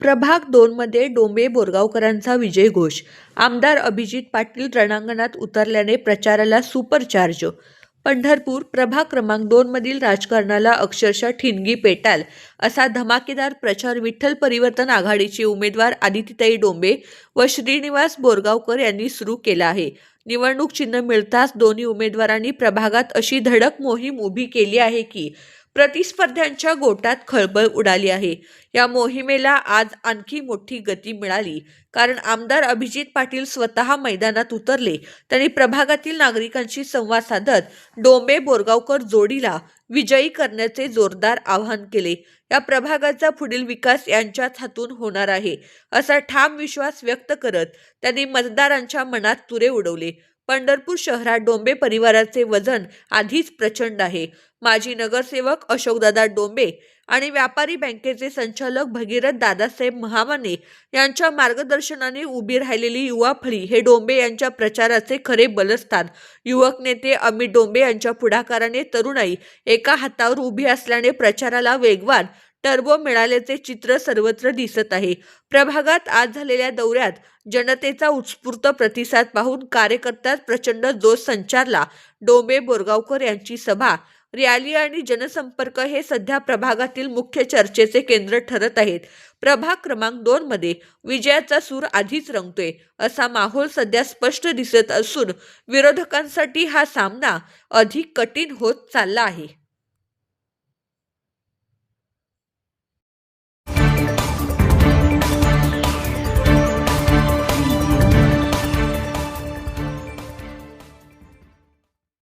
प्रभाग दोनमध्ये डोंबे बोरगावकरांचा विजय घोष. आमदार अभिजित पाटील रणांगणात उतरल्याने प्रचाराला सुपरचार्ज पंढरपूर प्रभाग क्रमांक दोनमधील राजकारणाला अक्षरशः ठिणगी पेटाल असा धमाकेदार प्रचार विठ्ठल परिवर्तन आघाडीचे उमेदवार आदितीताई डोंबे व श्रीनिवास बोरगावकर यांनी सुरू केला आहे. निवडणूक चिन्ह मिळताच दोन्ही उमेदवारांनी प्रभागात अशी धडक मोहीम उभी केली आहे की प्रतिस्पर्ध्यांच्या गोटात खळबळ उडाली आहे. या मोहिमेला आज आणखी मोठी गती मिळाली. कारण आमदार अभिजित पाटील स्वतः मैदानात उतरले. त्यांनी प्रभागातील नागरिकांशी संवाद साधत डोंबे बोरगावकर जोडीला विजयी करण्याचे जोरदार आवाहन केले. या प्रभागाचा पुढील विकास यांच्याच हातून होणार आहे असा ठाम विश्वास व्यक्त करत त्यांनी मतदारांच्या मनात तुरे उडवले. पंढरपूर शहरात डोंबे परिवाराचे वजन आधीच प्रचंड आहे. माजी नगरसेवक अशोकदादा डोंबे आणि व्यापारी बँकेचे संचालक भगीरथ दादासाहेब महामाने यांच्या मार्गदर्शनाने उभी राहिलेली युवा फळी हे डोंबे यांच्या प्रचाराचे खरे बलस्थान. युवक नेते अमित डोंबे यांच्या पुढाकाराने तरुणाई एका हातावर उभी असल्याने प्रचाराला वेगवान टर्बो मिळाल्याचे चित्र सर्वत्र दिसत आहे. प्रभागात आज झालेल्या दौऱ्यात जनतेचा उत्स्फूर्त प्रतिसाद पाहून कार्यकर्त्यात प्रचंड जोश संचारला. डोंबे बोरगावकर यांची सभा रॅली आणि जनसंपर्क हे सध्या प्रभागातील मुख्य चर्चेचे केंद्र ठरत आहेत. प्रभाग क्रमांक दोन मध्ये विजयाचा सूर आधीच रंगतोय असा माहोल सध्या स्पष्ट दिसत असून विरोधकांसाठी हा सामना अधिक कठीण होत चालला आहे.